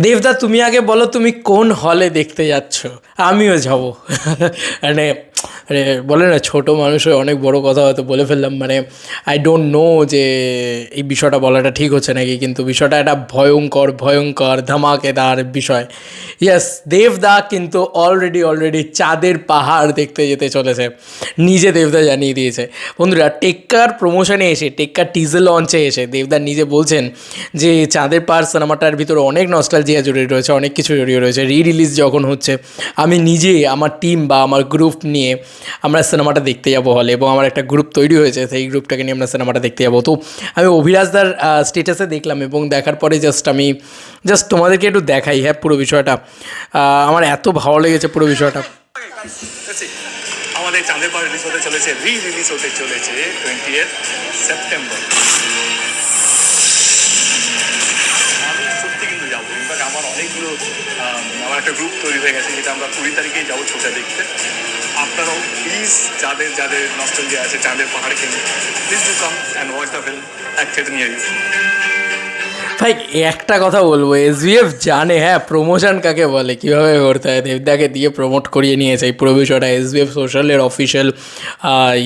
দেবদা তুমি আগে বলো তুমি কোন হলে দেখতে যাচ্ছ? আমিও যাব। মানে মানে বলে না, ছোটো মানুষ হয়ে অনেক বড় কথা হয়তো বলে ফেললাম। মানে আই ডোন্ট নো যে এই বিষয়টা বলাটা ঠিক হচ্ছে নাকি, কিন্তু বিষয়টা একটা ভয়ঙ্কর ভয়ঙ্কর, ধামাকেদার বিষয়। ইয়াস দেবদা কিন্তু অলরেডি অলরেডি চাঁদের পাহাড় দেখতে যেতে চলেছে। নিজে দেবদা জানিয়ে দিয়েছে। বন্ধুরা, টেক্কার প্রমোশনে এসে টেক্কার টিজেল লঞ্চে এসে দেবদা নিজে বলছেন যে চাঁদের পাহাড় সিনেমাটার ভিতরে অনেক নস্টালজিয়া জড়িয়ে রয়েছে, অনেক কিছু জড়িয়ে রয়েছে। রি রিলিজ যখন হচ্ছে, আমি নিজে, আমার টিম বা আমার গ্রুপ নিয়ে আমরা সিনেমাটা দেখতে যাব হলে এবং আমার একটা গ্রুপ তৈরি হয়েছে, সেই গ্রুপটাকে নিয়ে আমরা সিনেমাটা দেখতে যাব। তো আমি অভিরাজদার স্টেটাসে দেখলাম এবং দেখার পরে জাস্ট আমি জাস্ট তোমাদেরকে একটু দেখাই হ্যাঁ পুরো বিষয়টা। আমার এত ভালো লেগেছে পুরো বিষয়টা। আমাদের চাঁদের পাহাড় রিলিজ হতে চলেছে রি রিলিজ হতে চলেছে টোয়েন্টি সেপ্টেম্বর আমার অনেকগুলো আমার একটা গ্রুপ তৈরি হয়ে গেছে, যেটা আমরা কুড়ি তারিখেই যাব ছবিটা দেখতে। আপনারাও প্লিজ যাদের যাদের নষ্ট আছে চাঁদের পাহাড় কিনে please do come and watch the film acted নিয়ে ইউ ভাই, একটা কথা বলব এস এসবিএফ জানে হ্যাঁ প্রমোশন কাকে বলে, কীভাবে করতে হয়? দেবদাকে দিয়ে প্রমোট করিয়ে নিয়েছে এই পুরো বিষয়টা। এসবিএফ সোশ্যালের অফিসিয়াল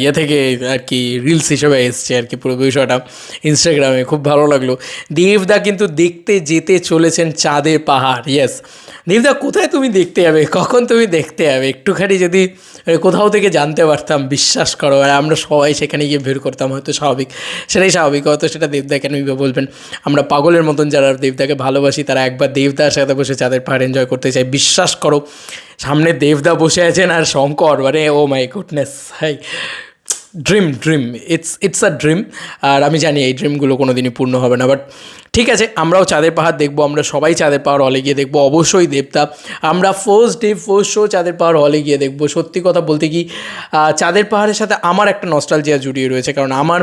ইয়ে থেকে আর কি রিলস হিসেবে এসছে আর কি পুরো ইনস্টাগ্রামে খুব ভালো লাগল। দেবদা কিন্তু দেখতে যেতে চলেছেন চাঁদের পাহাড় ইয়েস দেবদা, কোথায় তুমি দেখতে যাবে? কখন তুমি দেখতে যাবে? একটুখানি যদি কোথাও থেকে জানতে পারতাম, বিশ্বাস করো। আর আমরা সবাই সেখানে গিয়ে ভিড় করতাম, হয়তো স্বাভাবিক। সেটাই স্বাভাবিক, হয়তো সেটা দেবদা কেন বলবেন। আমরা পাগলের মতন যারা দেবদাকে ভালোবাসি, তারা একবার দেবদার সাথে বসে চাঁদের পাহাড় এনজয় করতে চাই, বিশ্বাস করো, সামনে দেবদা বসে আছেন আর শঙ্কর মানে ও my goodness high dream dream it's it's a dream আর আমি জানি এই ড্রিমগুলো কোনো দিনই পূর্ণ হবে না বাট ঠিক আছে, আমরাও চাঁদের পাহাড় দেখব, আমরা সবাই চাঁদের পাহাড় হলে গিয়ে দেখব, অবশ্যই দেবতা। আমরা ফার্স্ট ডে ফার্স্ট শো চাঁদের পাহাড় হলে গিয়ে দেখব। সত্যি কথা বলতে কি চাঁদের পাহাড়ের সাথে আমার একটা নস্টালজিয়া জড়িয়ে রয়েছে, কারণ আমার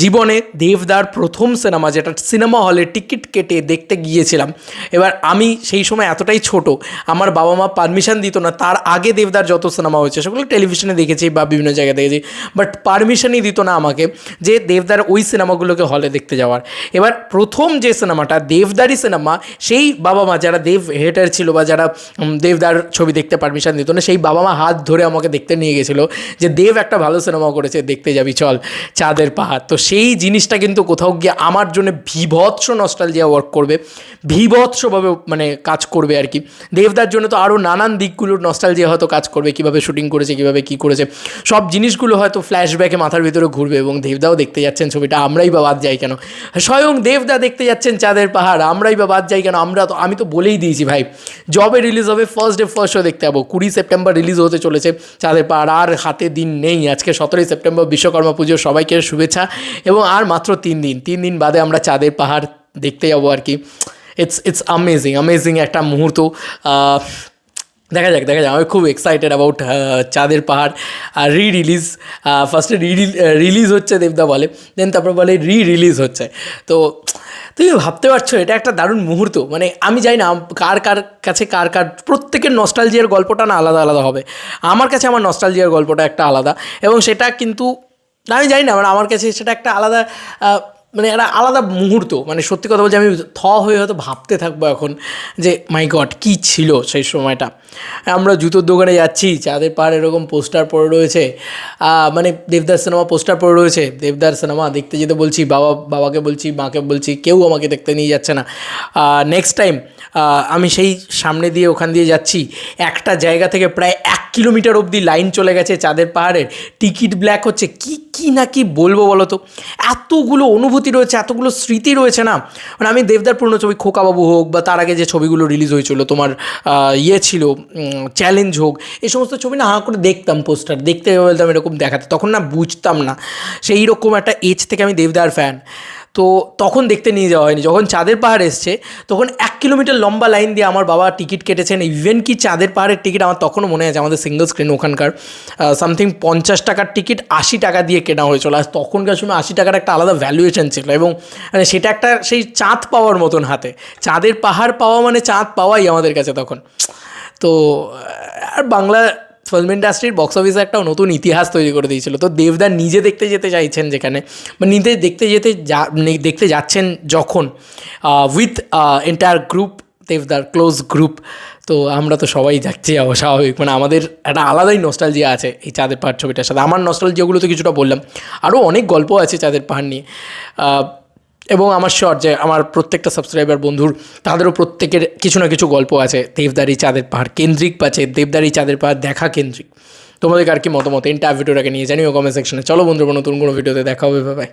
জীবনে দেবদার প্রথম সিনেমা যেটা সিনেমা হলে টিকিট কেটে দেখতে গিয়েছিলাম, এবার আমি সেই সময় এতটাই ছোট, আমার বাবা মা পারমিশন দিত না, তার আগে দেবদার যত সিনেমা হয়েছে, সেগুলো টেলিভিশনে দেখেছি বা বিভিন্ন জায়গায় দেখেছি বাট পারমিশনই দিত না আমাকে যে দেবদার ওই সিনেমাগুলোকে হলে দেখতে যাওয়ার। এবার প্রথম যে সিনেমাটা, দেবদারি সিনেমা, সেই বাবা মা যারা দেব হেটার ছিল বা যারা দেবদার ছবি দেখতে পারমিশন দিত না, সেই বাবা মা হাত ধরে আমাকে দেখতে নিয়ে গেছিল যে দেব একটা ভালো সিনেমা করেছে, দেখতে যাবি, চল, চাঁদের পাহাড়। তো সেই জিনিসটা কিন্তু কোথাও গিয়ে আমার জন্য বিভৎস নস্টালজিয়া ওয়ার্ক করবে বিভৎসভাবে মানে কাজ করবে আর কি। দেবদার জন্য তো আরও নানান দিকগুলোর নস্টালজিয়া হয়তো কাজ করবে, কীভাবে শুটিং করেছে, কীভাবে কী করেছে। সব জিনিসগুলো হয়তো ফ্ল্যাশব্যাকে মাথার ভিতরে ঘুরবে এবং দেবদাও দেখতে যাচ্ছেন ছবিটা, আমরাই বা বাদ যাই কেন? স্বয়ং দেবদা দেখতে যাচ্ছেন চাঁদের পাহাড়, আমরাই বা বাদ যাই কেন? আমরা তো, আমি তো বলেই দিয়েছি ভাই জবে রিলিজ হবে ফার্স্ট ডে ফার্স্ট শো দেখতে যাব। কুড়ি সেপ্টেম্বর রিলিজ হতে চলেছে চাঁদের পাহাড়, আর হাতে দিন নেই। আজকে সতেরোই সেপ্টেম্বর, বিশ্বকর্মা পুজো সবাইকে শুভেচ্ছা এবং আর মাত্র তিন দিন তিন দিন বাদে আমরা চাঁদের পাহাড় দেখতে যাব আর কি। ইটস ইটস আমেজিং আমেজিং একটা মুহূর্ত। দেখা যাক দেখা যাক। আমি খুব এক্সাইটেড অ্যাবাউট চাঁদের পাহাড় আর রি রিলিজ ফার্স্টে রি রিলিজ হচ্ছে দেবদা বলে দেন তারপর বলে রি রিলিজ হচ্ছে। তো তুমি ভাবতে পারছ, এটা একটা দারুণ মুহূর্ত। মানে আমি জানি না, কার কার কাছে কার কার, প্রত্যেকের নস্টালজিয়ার গল্পটা না আলাদা আলাদা হবে। আমার কাছে আমার নস্টালজিয়ার গল্পটা একটা আলাদা, এবং সেটা কিন্তু, আমি জানি না মানে আমার কাছে সেটা একটা আলাদা মানে একটা আলাদা মুহূর্ত। মানে সত্যি কথা বলছি আমি থ হয়ে হয়তো ভাবতে থাকব এখন যে, মাই গড, কী ছিল সেই সময়টা? আমরা জুতোর দোকানে যাচ্ছি, চাঁদের পাহাড় এরকম পোস্টার পড়ে রয়েছে। মানে দেবদার সিনেমা পোস্টার পড়ে রয়েছে। দেবদার সিনেমা দেখতে যেতে বলছি, বাবা, বাবাকে বলছি, মাকে বলছি, কেউ আমাকে দেখতে নিয়ে যাচ্ছে না। নেক্সট টাইম আমি সেই সামনে দিয়ে ওখান দিয়ে যাচ্ছি। একটা জায়গা থেকে প্রায় এক কিলোমিটার অবধি লাইন চলে গেছে চাঁদের পাহাড়ের টিকিট ব্ল্যাক হচ্ছে। কি কি না কি বলব বলো তো এতগুলো অনুভূতি রয়েছে, এতগুলো স্মৃতি রয়েছে না? মানে আমি দেবদার পুরনো ছবি, খোকাবাবু হোক বা তার আগে যে ছবিগুলো রিলিজ হয়েছিল, তোমার ইয়ে ছিল চ্যালেঞ্জ হোক এই সমস্ত ছবি না হাঁ করে দেখতাম পোস্টার দেখতে বলতাম এরকম দেখাতে। তখন না বুঝতাম না। সেই রকম একটা এজ থেকে আমি দেবদার ফ্যান তো তখন দেখতে নিয়ে যাওয়া হয়নি। যখন চাঁদের পাহাড় এসছে, তখন এক কিলোমিটার লম্বা লাইন দিয়ে আমার বাবা টিকিট কেটেছেন। ইভেন কি চাঁদের পাহাড়ের টিকিট, আমার তখনও মনে আছে, আমাদের সিঙ্গল স্ক্রিন ওখানকার সামথিং পঞ্চাশ টাকার টিকিট, আশি টাকা দিয়ে কেনা হয়েছিল। আর তখনকার সময় আশি টাকার একটা আলাদা ভ্যালুয়েশন ছিল এবং মানে সেটা একটা সেই চাঁদ পাওয়ার মতন হাতে। চাঁদের পাহাড় পাওয়া মানে চাঁদ পাওয়াই আমাদের কাছে তখন। তো আর বাংলা ফিল্ম ইন্ডাস্ট্রির বক্স অফিসে একটা নতুন ইতিহাস তৈরি করে দিয়েছিল। তো দেবদা নিজে দেখতে যেতে চাইছেন যেখানে, বা নিজে দেখতে যেতে যা দেখতে যাচ্ছেন যখন উইথ এন্টায়ার গ্রুপ দেবদার ক্লোজ গ্রুপ তো আমরা তো সবাই যাচ্ছি স্বাভাবিক মানে আমাদের একটা আলাদাই নস্টালজিয়া আছে এই চাঁদের পাহাড় ছবিটার সাথে। আমার নস্টালজিয়াগুলো তো কিছুটা বললাম। আরও অনেক গল্প আছে চাঁদের পাহাড় নিয়ে। এবং আমার শর্ট যে আমার প্রত্যেকটা সাবস্ক্রাইবার বন্ধুর, তাদেরও প্রত্যেকের কিছু না কিছু গল্প আছে। দেবদারি চাঁদের পাহাড় কেন্দ্রিক পাচ্ছে দেবদারি চাঁদের পাহাড় দেখা কেন্দ্রিক। তোমাদের আর কি মতামত? এন্টার ভিডিওটাকে নিয়ে জানিও কমেন্ট সেকশনে চলো বন্ধুরা, নতুন কোনো ভিডিওতে দেখা হবে ভাই